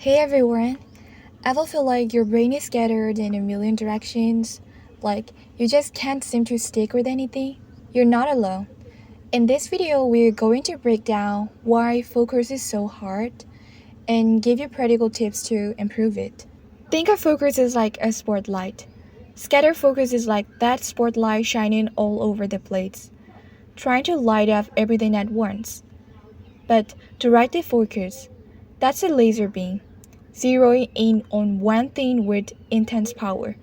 Hey everyone! Ever feel like your brain is scattered in a million directions? Like you just can't seem to stick with anything? You're not alone. In this video, we're going to break down why focus is so hard and give you practical tips to improve it. Think of focus as like a spotlight. Scatter focus is like that spotlight shining all over the place, trying to light up everything at once. But directed focus, that's a laser beam, zeroing in on one thing with intense power.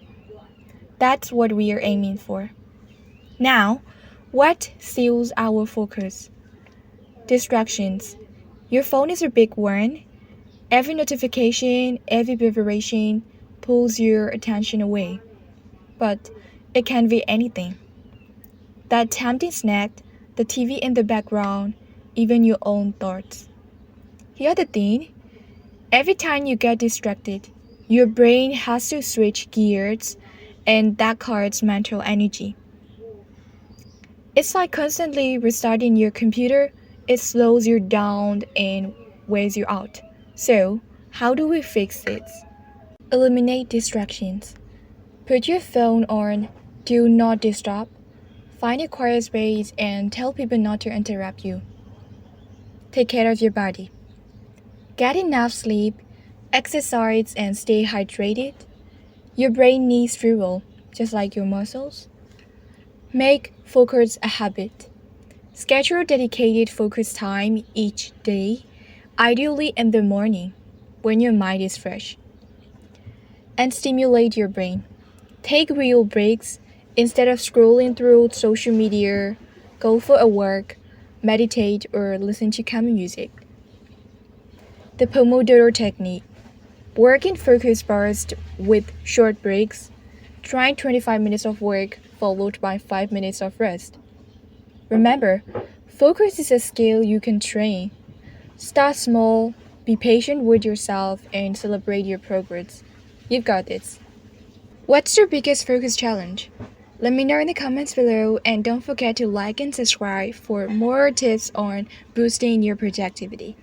That's what we are aiming for. Now, what steals our focus? Distractions. Your phone is a big one. Every notification, every vibration pulls your attention away. But it can be anything. That tempting snack, the TV in the background, even your own thoughts. Here's the thing every time you get distracted, your brain has to switch gears, and that cuts mental energy. It's like constantly restarting your computer, it slows you down and wears you out. So, how do we fix it? Eliminate distractions. Put your phone on Do Not Disturb. Find a quiet space and tell people not to interrupt you. Take care of your body. Get enough sleep, exercise, and stay hydrated. Your brain needs fuel, just like your muscles. Make focus a habit. Schedule dedicated focus time each day, ideally in the morning when your mind is fresh. And stimulate your brain. Take real breaks instead of scrolling through social media. Go for a walk, meditate, or listen to calm music. The Pomodoro technique. Work in focus bursts with short breaks. Try 25 minutes of work followed by 5 minutes of rest. Remember, focus is a skill you can train. Start small, be patient with yourself, and celebrate your progress. You've got this. What's your biggest focus challenge? Let me know in the comments below and don't forget to like and subscribe for more tips on boosting your productivity.